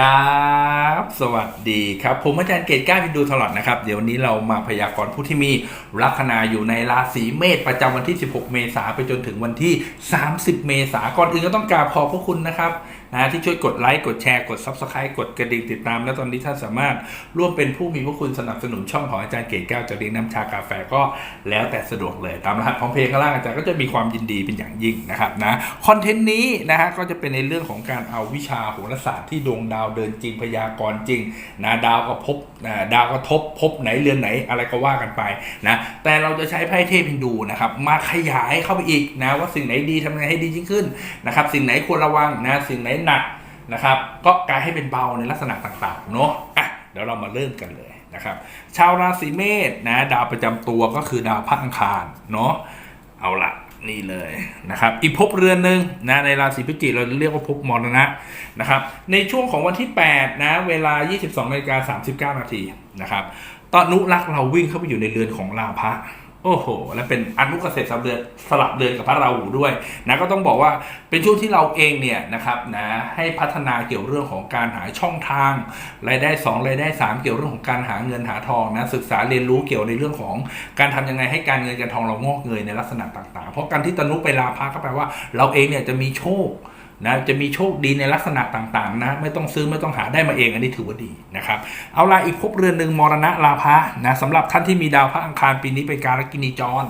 ครับสวัสดีครับ ผมอาจารย์เกตก้าวินดูตลอดนะครับ เดี๋ยวนนี้เรามาพยากรณ์ผู้ที่มีลัคนาอยู่ในราศีเมษประจำวันที่ 16 เมษาไปจนถึงวันที่ 30 เมษาก่อนอื่นก็ต้องกราบขอบพระคุณนะครับ นะที่ช่วยกดไลค์กดแชร์กด Subscribe กดกระดิ่งติดตาม และตอนนี้ท่านสามารถร่วมเป็นผู้มีพระคุณสนับสนุนช่องของอาจารย์เกตก้าจะเลี้ยงน้ำชากาแฟก็แล้วแต่สะดวกเลยตามรหัสของเพลงข้างล่างอาจารย์ก็จะมีความยินดีเป็นอย่างยิ่งนะครับนะคอนเทนต์นี้นะฮะก็จะเป็นในเรื่องของการเอาวิชาโหราศาสตร์ที่ดวงดาวเดินจริงพยากรณ์จริงนะดาวก็พบนะดาวก็ทบพบไหนเรือนไหนอะไรก็ว่ากันไปนะแต่เราจะใช้ไพ่เทพฮินดูนะครับมาขยายเข้าไปอีกนะว่าสิ่งไหนดีทำยังไงให้ดียิ่งขึ้นนะครับสิ่งไหนควรระวังนะสิ่งไหนหนักนะครับ ก็กลายให้เป็นเบาในลักษณะต่างๆเนาะอะเดี๋ยวเรามาเริ่มกันเลยนะครับชาวราศีเมษนะดาวประจำตัวก็คือดาวพระอังคารเนาะเอาละนี่เลยนะครับอีกภพเรือนหนึ่งนะในราศีพิจิกเราเรียกว่าภพมรณะนะครับในช่วงของวันที่ 8 นะ เวลา 22นาฬิกา39 นาทีนะครับตอนนุรักษ์เราวิ่งเข้าไปอยู่ในเรือนของราพะ โอ้โห และเป็นอนุเกษตรสลับเดือนสลับเดือนกับพระราหูด้วยนะก็ต้องบอกว่าเป็นช่วงที่เราเองเนี่ยนะครับนะให้พัฒนาเกี่ยวเรื่องของการหาช่องทางรายได้2รายได้ 3 เกี่ยวเรื่องของการหาเงินหาทองนะศึกษาเรียนรู้เกี่ยวในเรื่องของการทำยังไงให้การเงินการทองเรางอกเงยในลักษณะต่างๆ เพราะการที่ตนุไปลาพาก็แปลว่าเราเองเนี่ยจะมีโชค นะจะมีโชคดีในลักษณะต่างๆนะไม่ต้องซื้อไม่ต้องหาได้มาเองอันนี้ถือว่าดีนะครับเอาละอีกภพเรือนหนึ่งมรณะลาภะนะสำหรับท่านที่มีดาวพระอังคารปีนี้เป็นการกินีจร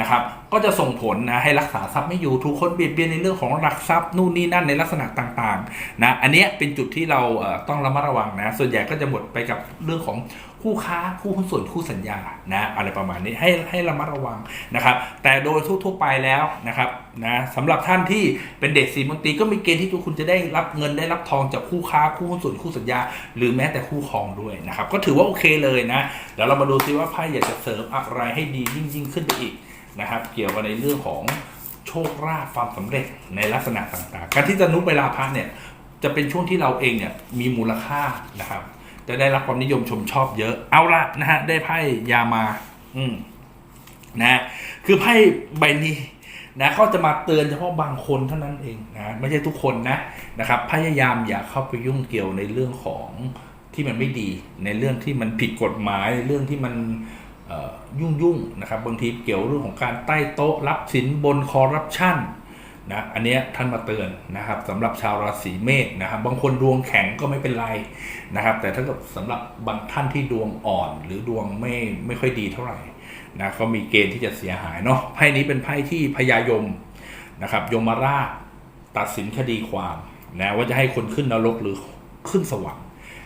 นะครับก็จะส่งผลนะให้รักษาทรัพย์ไม่อยู่ถูกคนเบียดเบียนในเรื่องของหลักทรัพย์นู่นนี่นั่นในลักษณะต่างๆนะอันนี้เป็นจุดที่เราต้องระมัดระวังนะส่วนใหญ่ก็จะหมดไปกับเรื่องของ คู่ค้าคู่หุ้นส่วนคู่สัญญานะอะไรประมาณนี้ให้ให้ระมัดระวังนะครับ แต่โดยทั่วๆไปแล้วนะครับนะสำหรับท่านที่เป็นเด็กสีมนตรีก็มีเกณฑ์ที่ทุกคุณจะได้รับเงินได้รับทองจากคู่ค้าคู่หุ้นส่วนคู่สัญญา หรือแม้แต่คู่ครองด้วยนะครับก็ถือว่าโอเคเลยนะเดี๋ยวเรามาดูซิว่าไพ่อยากจะเสริมอะไรให้ดียิ่งยิ่งขึ้นไปอีกนะครับ เกี่ยวกับในเรื่องของโชคลาภความสำเร็จในลักษณะต่างๆ การที่จะนุไปลาพักเนี่ยจะเป็นช่วงที่เราเองเนี่ยมีมูลค่านะครับ จะได้รับความนิยมชมชอบเยอะ เอาละนะฮะ ได้ไพ่ยามา อืมนะ คือไพ่ใบนี้นะก็จะมาเตือนเฉพาะบางคนเท่านั้นเองนะไม่ใช่ทุกคนนะนะครับ พยายามอย่าเข้าไปยุ่งเกี่ยวในเรื่องของที่มันไม่ดี ในเรื่องที่มันผิดกฎหมายในเรื่องที่มันยุ่งยุ่งนะครับบางทีเกี่ยวเรื่องของการใต้โต๊ะรับสินบนคอร์รัปชัน นะอันเนี้ยท่านมาเตือนนะครับสำหรับชาวราศีเมษนะครับ บางคนดวงแข็งก็ไม่เป็นไรนะครับ แต่ถ้าเกิดสำหรับบางท่านที่ดวงอ่อน หรือดวงไม่ไม่ค่อยดีเท่าไหร่นะก็มีเกณฑ์ที่จะเสียหายเนาะไพ่นี้เป็นไพ่ที่พญายมนะครับ ยมราชตัดสินคดีความนะว่าจะให้คนขึ้นนรกหรือขึ้นสวรรค์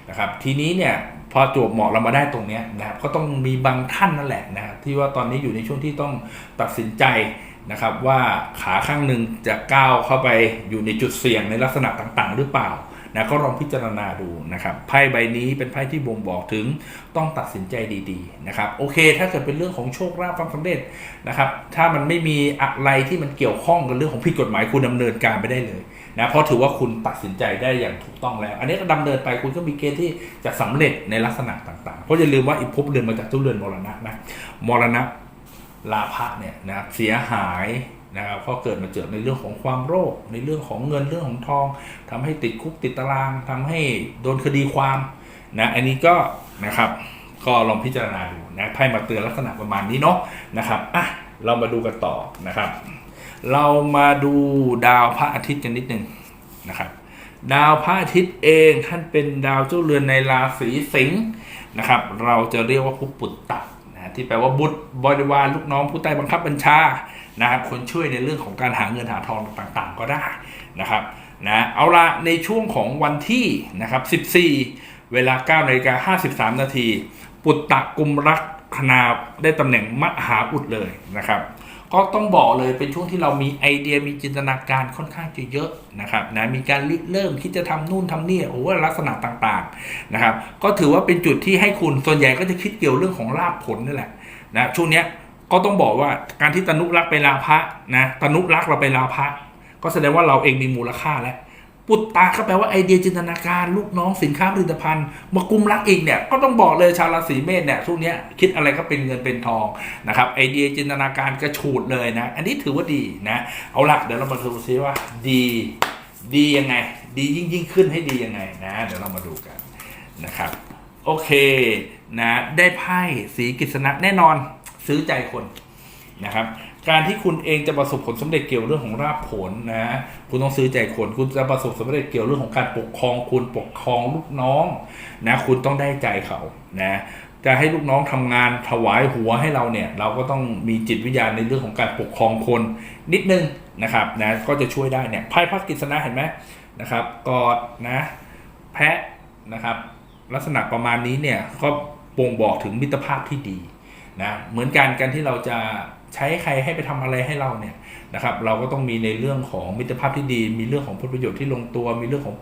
นะครับ ทีนี้เนี่ยพอจวบเหมาะเรามาได้ตรงนี้นะครับ ก็ต้องมีบางท่านนั่นแหละนะครับที่ว่าตอนนี้อยู่ในช่วงที่ต้องตัดสินใจ นะครับว่าขาข้างหนึ่งจะก้าวเข้าไปอยู่ในจุดเสี่ยงในลักษณะต่างๆ หรือเปล่านะก็ลองพิจารณาดูนะครับไพ่ใบนี้เป็นไพ่ที่บ่งบอกถึงต้องตัดสินใจดีๆนะครับโอเค ถ้าเกิดเป็นเรื่องของโชคลาภความสำเร็จนะครับถ้ามันไม่มีอะไรที่มันเกี่ยวข้องกับเรื่องของผิดกฎหมายคุณดำเนินการไปได้เลยนะเพราะถือว่าคุณตัดสินใจได้อย่างถูกต้องแล้ว อันนี้ก็ดำเนินไปคุณก็มีเกณฑ์ที่จะสำเร็จในลักษณะต่างๆ เพราะอย่าลืมว่าอีกภพเดือนมาจากทุเรือนมรณะนะมรณะ ลาภะเนี่ยนะครับเสียหายนะครับก็เกิดมาเจอในเรื่องของความโรค ในเรื่องของเงินเรื่องของทองทำให้ติดคุกติดตารางทำให้โดนคดีความนะอันนี้ก็นะครับก็ลองพิจารณาดูนะไพ่มาเตือนลักษณะประมาณนี้เนาะนะครับอะเรามาดูกันต่อนะครับ เรามาดูดาวพระอาทิตย์กันนิดหนึ่งนะครับดาวพระอาทิตย์เองท่านเป็นดาวเจ้าเรือนในราศีสิงห์นะครับ เราจะเรียกว่าผู้ปุตตะ ที่แปลว่าบุตรบริวารลูกน้องผู้ใต้บังคับบัญชานะครับคนช่วยในเรื่องของการหาเงินหาทองต่างๆ ก็ได้นะครับนะเอาละในช่วงของวันที่นะครับ 14 เวลา9นาฬิกา53 นาที ปุตตะกุมรักคณาได้ตำแหน่งมหาอุดเลยนะครับ ก็ต้องบอกเลยเป็นช่วงที่เรามีไอเดียมีจินตนาการค่อนข้างจะเยอะนะครับนะมีการริเริ่มคิดจะทำนู่นทำนี่โอ้ลักษณะต่างๆนะครับ ก็ถือว่าเป็นจุดที่ให้คุณส่วนใหญ่ก็จะคิดเกี่ยวเรื่องของลาภผลนี่แหละนะช่วงเนี้ยก็ต้องบอกว่าการที่ตนุรักษ์ไปลาภะนะตนุรักษ์เราไปลาภะก็แสดงว่าเราเองมีมูลค่าแล้ว ปุตตาก็แปลว่าไอเดียจินตนาการลูกน้องสินค้าผลิตภัณฑ์มากุมรักอีกเนี่ยก็ต้องบอกเลยชาวราศีเมษเนี่ยช่วงนี้คิดอะไรก็เป็นเงินเป็นทองนะครับไอเดียจินตนาการกระฉูดเลยนะ อันนี้ถือว่าดีนะเอาละเดี๋ยวเรามาดูซิว่าดี ดียังไง ดียิ่งยิ่งขึ้นให้ดียังไงนะเดี๋ยวเรามาดูกันนะครับโอเคนะได้ไพ่สีกฤษณะแน่นอนซื้อใจคนนะครับ การที่คุณเองจะประสบผลสำเร็จเกี่ยวเรื่องของราบผลนะ คุณต้องซื้อใจคนคุณจะประสบสำเร็จเกี่ยวเรื่องของการปกครองคุณปกครองลูกน้องนะคุณต้องได้ใจเขานะจะให้ลูกน้องทำงานถวายหัวให้เราเนี่ย เราก็ต้องมีจิตวิญญาณในเรื่องของการปกครองคนนิดนึงนะครับนะก็จะช่วยได้เนี่ยไพ่พระกฤษณะเห็นไหมนะครับ กอดนะแพะนะครับ ลักษณะประมาณนี้เนี่ยก็บ่งบอกถึงมิตรภาพที่ดีนะเหมือนกันการที่เราจะ ใช้ใครให้ไปทำอะไรให้เราเนี่ยนะครับ เราก็ต้องมีในเรื่องของมิตรภาพที่ดี มีเรื่องของผลประโยชน์ที่ลงตัว มีเรื่องของ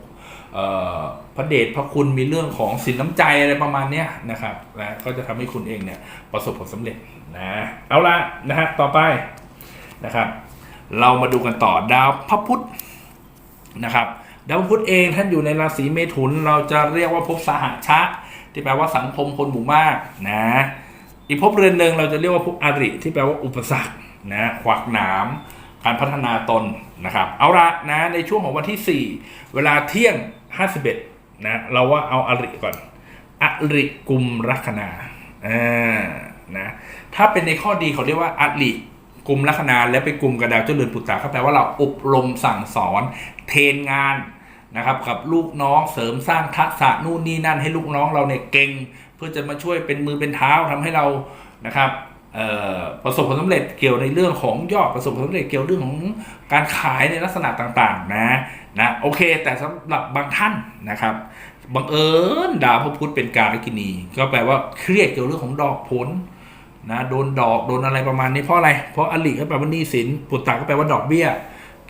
ออพระเดชพระคุณมีเรื่องของสินน้ำใจอะไรประมาณเนี้ยนะครับนะก็จะทำให้คุณเองเนี่ยประสบผลสำเร็จนะเอาละนะฮะต่อไปนะครับ เรามาดูกันต่อดาวพระพุธนะครับดาวพุธเองท่านอยู่ในราศีเมถุน เราจะเรียกว่าภพสหชะ ที่แปลว่าสังคมคนหมู่มากนะ อีกภพเรือนหนึ่งเราจะเรียกว่าภพอริที่แปลว่าอุปสรรคนะขวากหนามการพัฒนาตนนะครับเอาละนะในช่วงของวันที่ 4 เวลาเที่ยง 51นะเราว่าเอาอริก่อน อริกุมลัคนาอ่านะถ้าเป็นในข้อดีเขาเรียกว่าอริกลุ่มลัคนาและไปกลุ่มกระดาวเจริญปุตตาเขาแปลว่าเราอบรมสั่งสอน เทรนงานนะครับกับลูกน้องเสริมสร้างทักษะนู่นนี่นั่นให้ลูกน้องเราเนี่ยเก่ง เพื่อจะมาช่วยเป็นมือเป็นเท้าทำให้เรานะครับประสบผลสำเร็จเกี่ยวในเรื่องของยอดประสบผลสำเร็จเกี่ยวเรื่องของการขายในลักษณะต่างๆนะนะโอเค แต่สำหรับบางท่านนะครับบังเอิญดาวพระพุธเป็นการกินี ก็แปลว่าเครียดเกี่ยวเรื่องของดอกผลนะโดนดอกโดนอะไรประมาณนี้เพราะอะไร เพราะอลิก็แปลว่าหนี้สินปุตตะก็แปลว่าดอกเบี้ย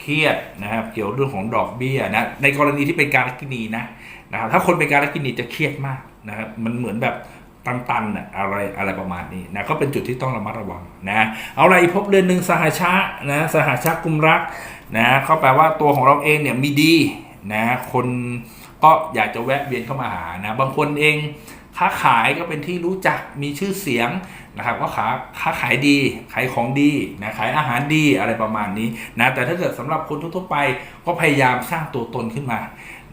เครียดนะครับเกี่ยวเรื่องของดอกเบี้ยนะในกรณีที่เป็นการกินีนะนะครับถ้าคนเป็นการกินีจะเครียดมาก นะครับมันเหมือนแบบตันๆน่ะอะไรอะไรประมาณนี้นะก็เป็นจุดที่ต้องระมัดระวังนะเอาอะไรพบเรือนหนึ่งสหชานะสหชากุมรักนะเขาแปลว่าตัวของเราเองเนี่ยมีดีนะคนก็อยากจะแวะเวียนเข้ามาหานะบางคนเองค้าขายก็เป็นที่รู้จักมีชื่อเสียงนะครับก็ค้าค้าขายดีขายของดีนะขายอาหารดีอะไรประมาณนี้นะแต่ถ้าเกิดสำหรับคนทั่วๆไปก็พยายามสร้างตัวตนขึ้นมา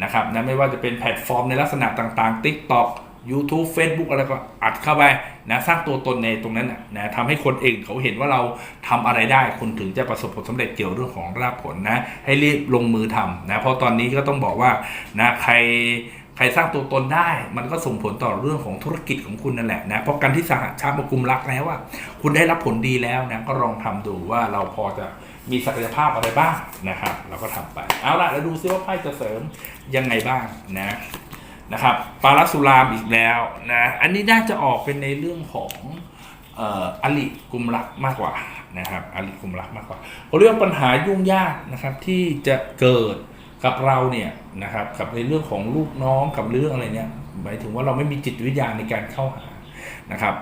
นะครับนะไม่ว่าจะเป็นแพลตฟอร์มในลักษณะต่างๆ TikTok YouTube Facebook อะไรก็อัดเข้าไปนะสร้างตัวตนในตรงนั้นนะนะทำให้คนเองเขาเห็นว่าเราทำอะไรได้คุณถึงจะประสบผลสำเร็จเกี่ยวเรื่องของรากผลนะให้รีบลงมือทำนะเพราะตอนนี้ก็ต้องบอกว่านะใครใครสร้างตัวตนได้ มันก็ส่งผลต่อเรื่องของธุรกิจของคุณนั่นแหละนะเพราะการที่สหชาติมากุมรักแล้วว่าคุณได้รับผลดีแล้วนะก็ลองทำดูว่าเราพอจะ มีศักยภาพอะไรบ้างนะครับ เราก็ทำไป เอาละแล้วดูซิว่าไพ่จะเสริมยังไงบ้างนะนะครับปารัสุรามอีกแล้วนะอันนี้น่าจะออกเป็นในเรื่องของอลิกุมรักมากกว่านะครับอลิกุมรักมากกว่าเขาเรียกว่าปัญหายุ่งยากนะครับที่จะเกิดกับเราเนี่ยนะครับกับในเรื่องของลูกน้องกับเรื่องอะไรเนี่ยหมายถึงว่าเราไม่มีจิตวิทยาณในการเข้าหานะครับ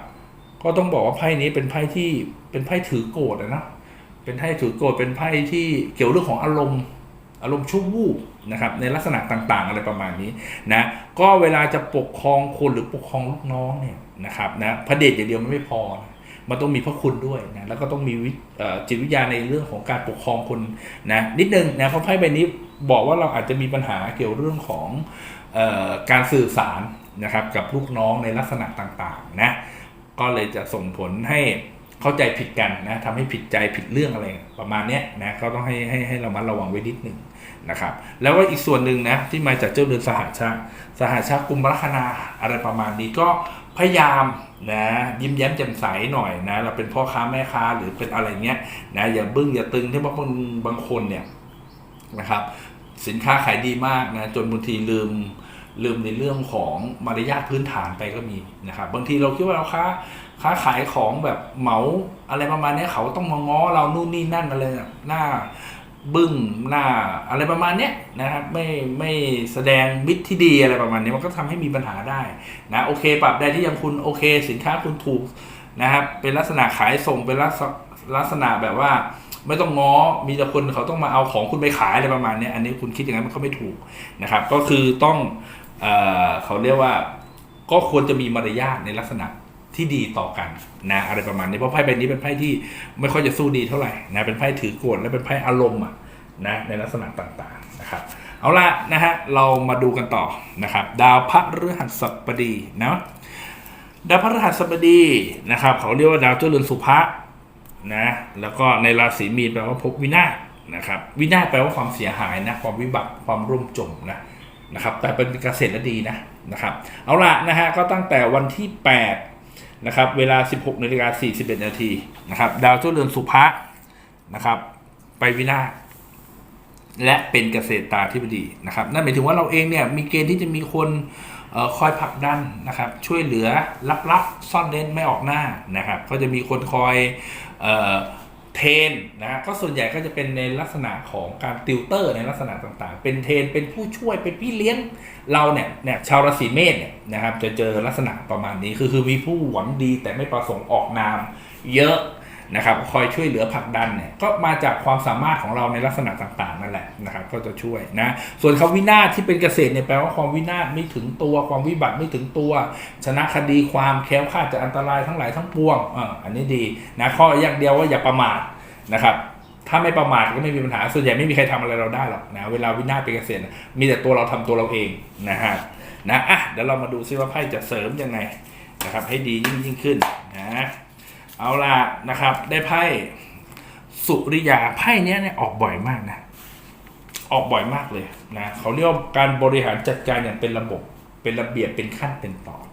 ก็ต้องบอกว่าไพ่นี้เป็นไพ่ที่เป็นไพ่ถือโกรธนะ เป็นไพ่ถือโกรธเป็นไพ่ที่เกี่ยวเรื่องของอารมณ์อารมณ์ชั่ววูบนะครับในลักษณะต่างๆ อะไรประมาณนี้นะก็เวลาจะปกครองคนหรือปกครองลูกน้องเนี่ยนะครับนะพระเดชอย่างเดียวมันไม่พอนะมันต้องมีพระคุณด้วยนะแล้วก็ต้องมีวิจิตวิทยาในเรื่องของการปกครองคนนะนิดนึงนะเพราะไพ่ใบนี้บอกว่าเราอาจจะมีปัญหาเกี่ยวเรื่องของออการสื่อสารนะครับกับลูกน้องในลักษณะต่างๆนะก็เลยจะส่งผลให้ เข้าใจผิดกันนะทำให้ผิดใจผิดเรื่องอะไรประมาณเนี้ยนะก็ต้องให้ให้ให้เรามัดระวังไว้นิดหนึ่งนะครับ แล้วก็อีกส่วนหนึ่งนะที่มาจากเจ้าเรือนสหชาติสหชาติกุมลัคนาอะไรประมาณนี้ก็พยายามนะยิ้มแย้มแจ่มใสหน่อยนะเราเป็นพ่อค้าแม่ค้าหรือเป็นอะไรเงี้ยนะอย่าบึ้งอย่าตึงที่บางคนบางคนเนี่ยนะครับสินค้าขายดีมากนะจนบางทีลืมลืมในเรื่องของมารยาทพื้นฐานไปก็มีนะครับบางทีเราคิดว่าเราค้า ค้าขายของแบบเหมาอะไรประมาณนี้เขาต้องมาง้อเรานู่นนี่นั่นอะไรน่ะหน้าบึ้งหน้าอะไรประมาณเนี้ยนะครับไม่ไม่แสดงมิตรที่ดีอะไรประมาณนี้มันก็ทำให้มีปัญหาได้นะโอเค ปรับได้ที่ยังคุณโอเค สินค้าคุณถูกนะครับ เป็นลักษณะขายส่งเป็นลักษณะแบบว่าไม่ต้องง้อ มีแต่คนเขาต้องมาเอาของคุณไปขายอะไรประมาณนี้อันนี้คุณคิดอย่างนั้นมันก็ไม่ถูกนะครับ ก็คือต้องเอเขาเรียกว่าก็ควรจะมีมารยาทในลักษณะ ที่ดีต่อกันนะอะไรประมาณนี้เพราะไพ่ใบนี้เป็นไพ่ที่ไม่ค่อยจะสู้ดีเท่าไหร่นะเป็นไพ่ถือโกรธและเป็นไพ่อารมณ์อะนะในลักษณะต่างๆนะครับเอาละนะฮะเรามาดูกันต่อนะครับ ดาวพระฤหัสบดีนะดาวพระฤหัสบดีนะครับเขาเรียกว่าดาวเจ้าเรือนสุภะนะแล้วก็ในราศีมีนแปลว่าภพวินาศนะครับวินาศแปลว่าความเสียหายนะความวิบัติความร่มจมนะนะครับแต่เป็นเกษตรและดีนะนะครับเอาละนะฮะก็ตั้งแต่วันที่ 8 นะครับเวลา 16นาฬิกา41นาทีนะครับดาวเจ้าเรือนสุภะนะครับไปวินาศและเป็นเกษตรตาธิบดีนะครับนั่นหมายถึงว่าเราเองเนี่ยมีเกณฑ์ที่จะมีคนออคอยผลักดันนะครับช่วยเหลือลับๆซ่อนเล้นไม่ออกหน้านะครับก็จะมีคนคอยออ เทนนะก็ส่วนใหญ่ก็จะเป็นในลักษณะของการติวเตอร์ในลักษณะต่างๆ เป็นเทนเป็นผู้ช่วยเป็นพี่เลี้ยงเราเนี่ยเนี่ยชาวราศีเมษเนี่ยนะครับจะเจอลักษณะประมาณนี้คือคือมีผู้หวังดีแต่ไม่ประสงค์ออกนาม เยอะ นะครับคอยช่วยเหลือผลักดันเนี่ยก็มาจากความสามารถของเราในลักษณะต่างๆนั่นแหละนะครับก็จะช่วยนะส่วนคำวินาศที่เป็นเกษตรเนี่ยแปลว่าความวินาศไม่ถึงตัวความวิบัติไม่ถึงตัว ชนะคดีความแคล้วคลาดจากอันตรายทั้งหลายทั้งปวงอ่าอันนี้ดีนะข้ออย่างเดียวว่าอย่าประมาทนะครับถ้าไม่ประมาทก็ไม่มีปัญหาส่วนใหญ่ไม่มีใครทำอะไรเราได้หรอกนะเวลาวินาศเป็นเกษตรมีแต่ตัวเราทำตัวเราเองนะฮะนะอะเดี๋ยวเรามาดูซิว่าไพ่จะเสริมยังไงนะครับให้ดียิ่งยิ่งขึ้นนะ เอาล่ะนะครับ ได้ไพ่สุริยาไพ่เนี้ยเนี่ยออกบ่อยมากนะ ออกบ่อยมากเลยนะเขาเรียกว่าการบริหารจัดการอย่างเป็นระบบเป็นระเบียบเป็นขั้นเป็นตอน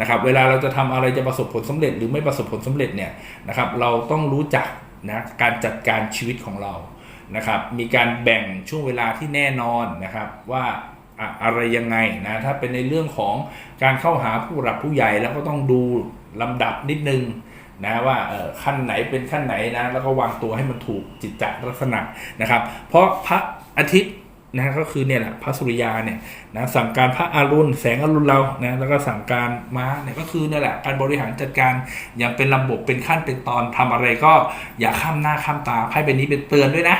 นะครับ เวลาเราจะทำอะไรจะประสบผลสำเร็จ หรือไม่ประสบผลสำเร็จเนี่ยนะครับ เราต้องรู้จักนะการจัดการชีวิตของเรานะครับ มีการแบ่งช่วงเวลาที่แน่นอนนะครับว่าอะอะไรยังไงนะถ้าเป็นในเรื่องของการเข้าหาผู้หลักผู้ใหญ่แล้วก็ต้องดูลำดับนิดนึง นะว่าเออขั้นไหนเป็นขั้นไหนนะ แล้วก็วางตัวให้มันถูกจิตจัดลักษณะนะครับ เพราะพระอาทิตย์นะก็คือเนี่ยแหละพระสุริยาเนี่ยนะสั่งการพระอารุณแสงอรุณเรานะแล้วก็สั่งการม้าเนี่ยก็คือเนี่ยแหละการบริหารจัดการอย่างเป็นระบบเป็นขั้นเป็นตอนทำอะไรก็อย่าข้ามหน้าข้ามตาไพ่ใบนี้เป็นเตือนด้วยนะ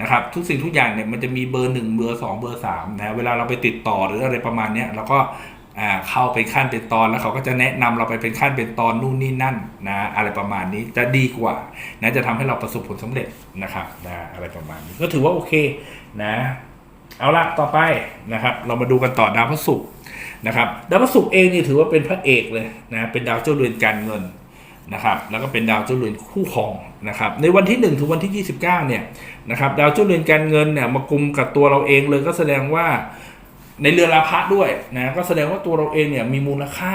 นะครับทุกสิ่งทุกอย่างเนี่ยมันจะมีเบอร์หนึ่งเบอร์สองเบอร์สามนะเวลาเราไปติดต่อหรืออะไรประมาณเนี้ยเราก็ อ่าเข้าไปขั้นเป็นตอนแล้วเขาก็จะแนะนำเราไปเป็นขั้นเป็นตอนนู่นนี่นั่นนะอะไรประมาณนี้จะดีกว่านะจะทำให้เราประสบผลสำเร็จนะครับนะอะไรประมาณนี้ก็ถือว่าโอเคนะเอาละต่อไปนะครับเรามาดูกันต่อดาวพฤหัสนะครับดาวพฤหัสเองนี่ถือว่าเป็นพระเอกเลยนะเป็นดาวเจ้าเรือนการเงินนะครับแล้วก็เป็นดาวเจ้าเรือนคู่ครองนะครับในวันที่ 1 ถึงวันที่ 29เนี่ยนะครับดาวเจ้าเรือนการเงินเนี่ยมากุมกับตัวเราเองเลยก็แสดงว่า ในเรือราพะด้วยนะก็แสดงว่าตัวเราเองเนี่ยมีมูลค่า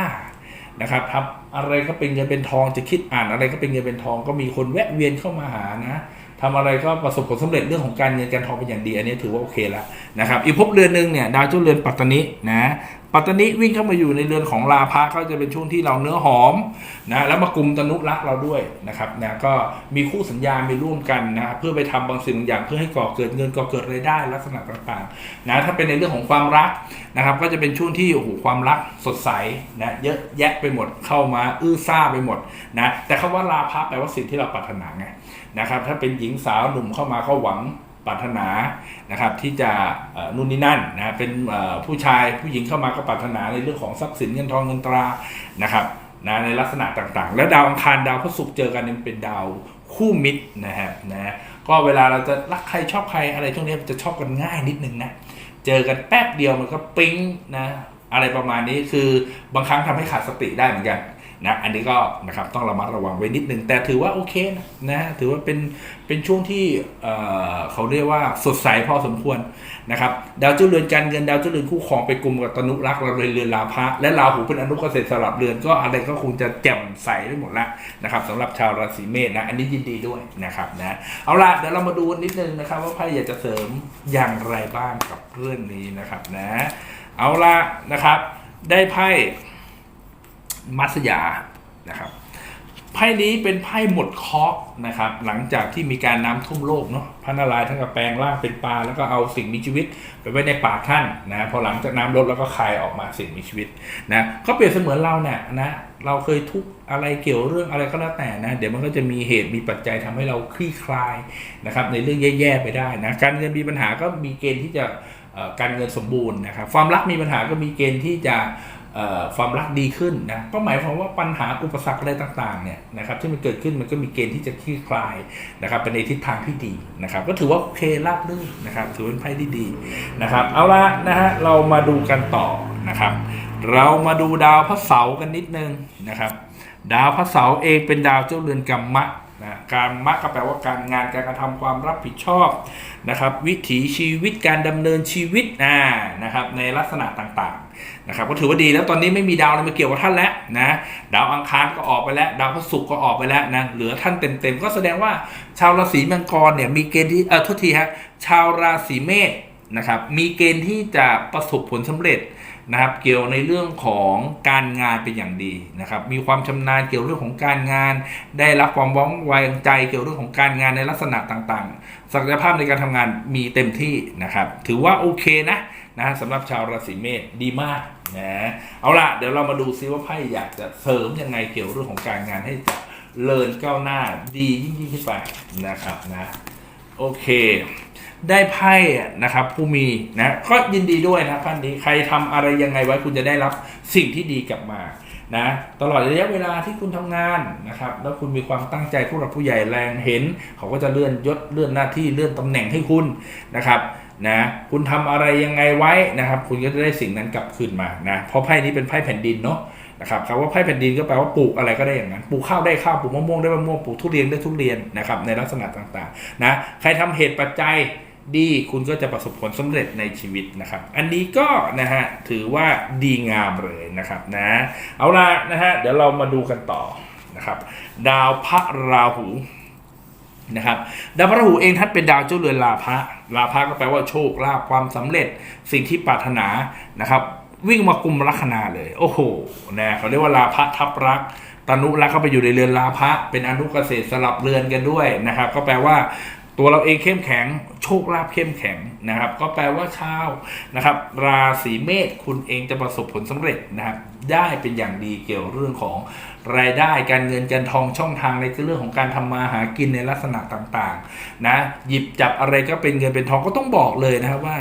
นะครับครับอะไรก็เป็นเงินเป็นทองจะคิดอ่านอะไรก็เป็นเงินเป็นทองก็มีคนแวะเวียนเข้ามาหานะทำอะไรก็ประสบผลสำเร็จเรื่องของการเงินการทองเป็นอย่างดี อันนี้ถือว่าโอเคแล้วนะครับอีกภพเรือนหนึ่งเนี่ยดาวเจ้าเรือนปัตตานินะ ปัตตานิวิ่งเข้ามาอยู่ในเรือนของราพะก็จะเป็นช่วงที่เราเนื้อหอมนะแล้วมากลุ่มตนุรักเราด้วยนะครับนะก็มีคู่สัญญามีร่วมกันนะเพื่อไปทำบางสิ่งบางอย่างเพื่อให้ก่อเกิดเงินก่อเกิดรายได้ลักษณะต่างๆนะถ้าเป็นในเรื่องของความรักนะครับ ก็จะเป็นช่วงที่โอ้โหความรักสดใสนะเยอะแยะไปหมดเข้ามาอื้อซ่าไปหมดนะแต่คำว่าราพะแปลว่าสิ่งที่เราปรารถนาไงนะครับถ้าเป็นหญิงสาวหนุ่มเข้ามาเขาหวัง ปรารถนานะครับที่จะนู่นนี่นั่นนะเป็นผู้ชายผู้หญิงเข้ามาก็ปรารถนาในเรื่องของทรัพย์สินเงินทองเงินตรานะครับนะในลักษณะต่างๆ แล้วดาวอังคารดาวพฤหัสเจอกันเป็นดาวคู่มิตรนะฮะนะก็เวลาเราจะรักใครชอบใครอะไรช่วงนี้จะชอบกันง่ายนิดนึงนะเจอกันแป๊บเดียวมันก็ปิ๊งนะอะไรประมาณนี้คือบางครั้งทำให้ขาดสติได้เหมือนกัน นะอันนี้ก็นะครับต้องระมัดระวังไว้นิดนึง แต่ถือว่าโอเคนะนะถือว่าเป็นเป็นช่วงที่เเขาเรียกว่าสดใสพอสมควรนะครับดาวเจ้าเรือนการเงินดาวเจ้าเรือนคู่ครองไปกลุ่มกับตนุรักษ์เราเลยเรือนลาภะและราหูเป็นอนุเกษตรสลับเรือนก็อะไรก็คงจะแจ่มใสได้หมดละนะครับสำหรับชาวราศีเมษนะอันนี้ยินดีด้วยนะครับนะเอาละเดี๋ยวเรามาดูนิดนึงนะครับว่าไพ่อยากจะเสริมอย่างไรบ้างกับเรื่องนี้นะครับนะเอาละนะครับได้ไพ่ มัสยานะครับไพ่นี้เป็นไพ่หมดเคราะนะครับ หลังจากที่มีการน้ำท่วมโลกเนาะพระนารายณ์ท่านก็แปลงร่างเป็นปลาแล้วก็เอาสิ่งมีชีวิตไปไว้ในปากท่านนะพอหลังจากน้ำลดแล้วก็คายออกมาสิ่งมีชีวิตนะก็เปรียบเสมือนเราเนี่ยนะเราเคยทุกอะไรเกี่ยวเรื่องอะไรก็แล้วแต่นะเดี๋ยวมันก็จะมีเหตุมีปัจจัยทำให้เราคลี่คลายนะครับในเรื่องแย่ๆไปได้นะการเงินมีปัญหาก็มีเกณฑ์ที่จะการเงินสมบูรณ์นะครับความรักมีปัญหาก็มีเกณฑ์ที่จะ ความรักดีขึ้นนะก็หมายความว่าปัญหาอุปสรรคอะไรต่างๆเนี่ยนะครับที่มันเกิดขึ้นมันก็มีเกณฑ์ที่จะคลี่คลายนะครับเป็นในทิศทางที่ดีนะครับ ก็ถือว่าโอเคราบรื่นนะครับ ถือเป็นไพ่ที่ดีนะครับ เอาละนะฮะเรามาดูกันต่อนะครับ เรามาดูดาวพระเสาร์กันนิดนึงนะครับ ดาวพระเสาร์เองเป็นดาวเจ้าเรือนกรรมะนะการมะก็แปลว่าการงานการกระทำความรับผิดชอบ นะครับวิถีชีวิตการดำเนินชีวิตอ่านะครับในลักษณะต่างๆนะครับก็ถือว่าดีแล้วตอนนี้ไม่มีดาวอะไรมาเกี่ยวกับท่านแล้วนะดาวอังคารก็ออกไปแล้ว ดาวพฤหัสก็ออกไปแล้วนะเหลือท่านเต็มๆ ก็แสดงว่าชาวราศีมังกรเนี่ยมีเกณฑ์ที่เออทุกทีฮะชาวราศีเมษนะครับมีเกณฑ์ที่จะประสบผลสำเร็จ นะครับเกี่ยวในเรื่องของการงานเป็นอย่างดีนะครับมีความชำนาญเกี่ยวเรื่องของการงาน ได้รับความว้องไวใจเกี่ยวเรื่องของการงานในลักษณะต่างๆ ศักยภาพในการทำงานมีเต็มที่นะครับถือว่าโอเคนะนะสำหรับชาวราศีเมษดีมากนะเอาล่ะเดี๋ยวเรามาดูซิว่าไพ่อยากจะเสริมยังไงเกี่ยวเรื่องของการงานให้เลินก้าวหน้าดียิ่งยิ่งขึ้นไปนะครับนะโอเค ได้ไพ่นะครับ ผู้มีนะก็ยินดีด้วยนะท่านนี้ใครทำอะไรยังไงไว้คุณจะได้รับสิ่งที่ดีกลับมานะตลอดระยะเวลาที่คุณทำงานนะครับ แล้วคุณมีความตั้งใจผู้หลักผู้ใหญ่แรงเห็น เขาก็จะเลื่อนยศเลื่อนหน้าที่เลื่อนตำแหน่งให้คุณนะครับนะคุณทำอะไรยังไงไว้นะครับ คุณก็จะได้สิ่งนั้นกลับคืนมานะเพราะไพ่นี้เป็นไพ่แผ่นดินเนาะนะครับคำว่าไพ่แผ่นดินก็แปลว่าปลูกอะไรก็ได้อย่างนั้นปลูกข้าวได้ข้าวปลูกมะม่วงได้มะม่วงปลูกทุเรียนได้ทุเรียนนะครับในลักษณะต่างๆนะใครทำเหตุปัจจัย ดีคุณก็จะประสบผลสำเร็จในชีวิตนะครับ อันนี้ก็นะฮะถือว่าดีงามเลยนะครับนะเอาละนะฮะเดี๋ยวเรามาดูกันต่อนะครับ ดาวพระราหูนะครับดาวพระราหูเองท่านเป็นดาวเจ้าเรือนลาภะลาภะก็แปลว่าโชคลาภความสำเร็จสิ่งที่ปรารถนานะครับ วิ่งมากุมลัคนาเลย โอ้โหนะเขาเรียกว่าลาภะทับรักตนุรักเข้าไปอยู่ในเรือนลาภะเป็นอนุเกษตรสลับเรือนกันด้วยนะครับ ก็แปลว่า ตัวเราเองเข้มแข็ง โชคลาภเข้มแข็งนะครับ ก็แปลว่าชาวนะครับ ราศีเมษคุณเองจะประสบผลสำเร็จนะครับ ได้เป็นอย่างดีเกี่ยวเรื่องของรายได้การเงินการทองช่องทางในเรื่องของการทำมาหากินในลักษณะต่างๆนะหยิบจับอะไรก็เป็นเงินเป็นทองก็ต้องบอกเลยนะครับว่า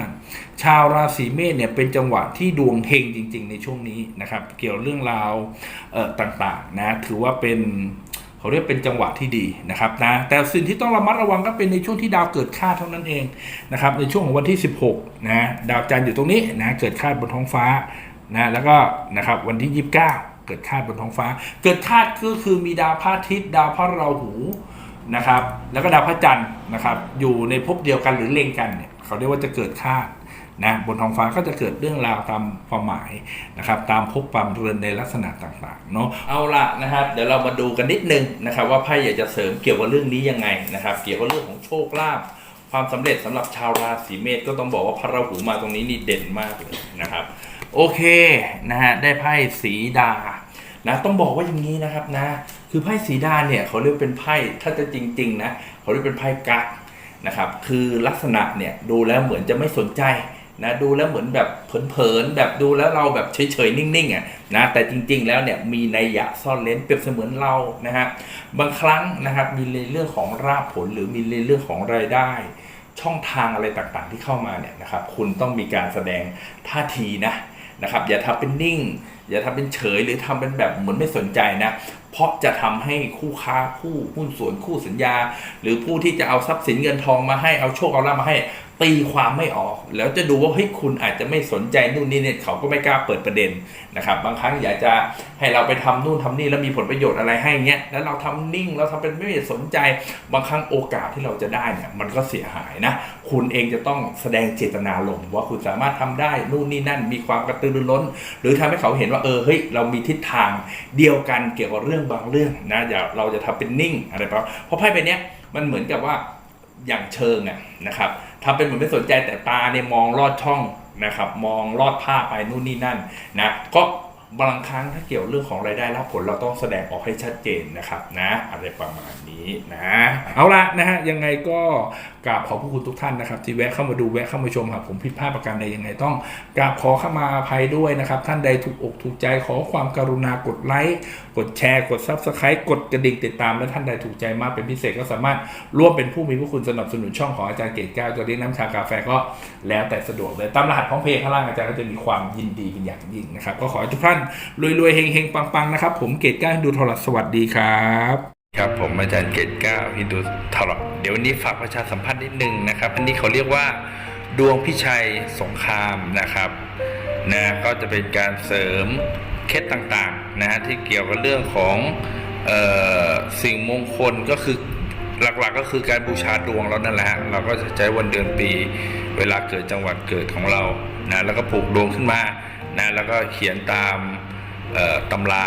ชาวราศีเมษเนี่ยเป็นจังหวะที่ดวงเฮงจริง ๆ ในช่วงนี้นะครับ เกี่ยวเรื่องราวเอ่อต่างๆนะถือว่าเป็น เขาเรียกเป็นจังหวะที่ดีนะครับนะแต่สิ่งที่ต้องระมัดระวังก็เป็นในช่วงที่ดาวเกิดคาเท่านั้นเองนะครับในช่วงของวันที่ 16นะดาวจันทร์อยู่ตรงนี้นะเกิดคาบนท้องฟ้านะแล้วก็นะครับวันที่ 29 เกิดคาบนท้องฟ้า เกิดคาก็คือมีดาวพระอาทิตย์ดาวพระราหูนะครับแล้วก็ดาวพระจันทร์นะครับอยู่ในภพเดียวกันหรือเล็งกันเนี่ยเขาเรียกว่าจะเกิดคา นะบนท้องฟ้าก็จะเกิดเรื่องราวตามความหมายนะครับตามภพความเรือนในลักษณะต่างๆเนาะเอาละนะครับ เดี๋ยวเรามาดูกันนิดนึงนะครับ ว่าไพ่อยากจะเสริมเกี่ยวกับเรื่องนี้ยังไงนะครับ เกี่ยวกับเรื่องของโชคลาภความสำเร็จสำหรับชาวราศีเมษก็ต้องบอกว่าพระราหูมาตรงนี้นี่เด่นมากเลยนะครับ โอเคนะฮะได้ไพ่สีดานะต้องบอกว่าอย่างนี้นะครับนะ คือไพ่สีดาเนี่ยเขาเรียกเป็นไพ่ถ้าจะจริง ๆ นะเขาเรียกเป็นไพ่กักนะครับ คือลักษณะเนี่ยดูแล้วเหมือนจะไม่สนใจ นะดูแล้วเหมือนแบบเผลอๆแบบดูแล้วเราแบบเฉยๆนิ่งๆอะนะแต่จริง ๆ แล้วเนี่ยมีนัยยะซ่อนเล้นเปรียบเสมือนเรานะฮะบางครั้งนะครับมีในเรื่องของรากผลหรือมีในเรื่องของรายได้ ช่องทางอะไรต่างๆที่เข้ามาเนี่ยนะครับคุณต้องมีการแสดงท่าทีนะนะครับอย่าทำเป็นนิ่ง อย่าทำเป็นเฉยหรือทำเป็นแบบเหมือนไม่สนใจนะเพราะจะทำให้คู่ค้าคู่หุ้นส่วนคู่สัญญา หรือผู้ที่จะเอาทรัพย์สินเงินทองมาให้เอาโชคเอาลาภมาให้ ตีความไม่ออก แล้วจะดูว่าเฮ้ยคุณอาจจะไม่สนใจนู่นนี่เนี่ยเขาก็ไม่กล้าเปิดประเด็นนะครับ บางครั้งอยากจะให้เราไปทำนู่นทำนี่แล้วมีผลประโยชน์อะไรให้เงี้ยแล้วเราทำนิ่งเราทำเป็นไม่สนใจ บางครั้งโอกาสที่เราจะได้เนี่ยมันก็เสียหายนะ คุณเองจะต้องแสดงเจตนาลมว่าคุณสามารถทำได้นู่นนี่นั่น มีความกระตือรือร้น หรือทำให้เขาเห็นว่าเออเฮ้ยเรามีทิศทางเดียวกันเกี่ยวกับเรื่องบางเรื่องนะอย่าเราจะทำเป็นนิ่งอะไรแบบเพราะไพ่ใบเนี้ยมันเหมือนกับว่าอย่างเชิงอะนะครับ ทำเป็นเหมือนไม่สนใจแต่ตาเนี่ยมองลอดช่องนะครับ มองลอดผ้าไปนู่นนี่นั่นนะก็บางครั้งถ้าเกี่ยวเรื่องของรายได้รับผลเราต้องแสดงออกให้ชัดเจนนะครับนะอะไรประมาณนี้นะเอาละนะฮะยังไงก็ กราบขอบพระคุณทุกท่านนะครับที่แวะเข้ามาดูแวะเข้ามาชมครับผมผิดพลาดประการใดยังไงต้องกราบขอเข้ามาอภัยด้วยนะครับท่านใดถูกอกถูกใจขอความกรุณากดไลค์กดแชร์ กดซับสไครต์กดกระดิ่งติดตาม และท่านใดถูกใจมากเป็นพิเศษก็สามารถร่วมเป็นผู้มีผู้คุณสนับสนุนช่องของอาจารย์เกตแก้วจะเรียกน้ำชากาแฟก็แล้วแต่สะดวกเลยตามรหัสของเพจข้างล่างอาจารย์ก็จะมีความยินดีเป็นอย่างยิ่งนะครับก็ขอให้ทุกท่านรวยๆเฮงๆปังๆนะครับผมเกตก้าฮินดูทรสวัสดีครับ ครับผมอาจารย์เกตก้าฮินดูทรเดี๋ยววันนี้ฝากประชาสัมพันธ์นิดนึงนะครับอันนี้เขาเรียกว่าดวงพิชัยสงครามนะครับนะก็จะเป็นการเสริมเคล็ดต่างๆนะฮะที่เกี่ยวกับเรื่องของเออสิ่งมงคลก็คือหลักๆก็คือการบูชาดวงเรานั่นแหละเราก็จะใช้วันเดือนปี เวลาเกิดจังหวัดเกิดของเรานะแล้วก็ปลูกดวงขึ้นมานะแล้วก็เขียนตามตำรา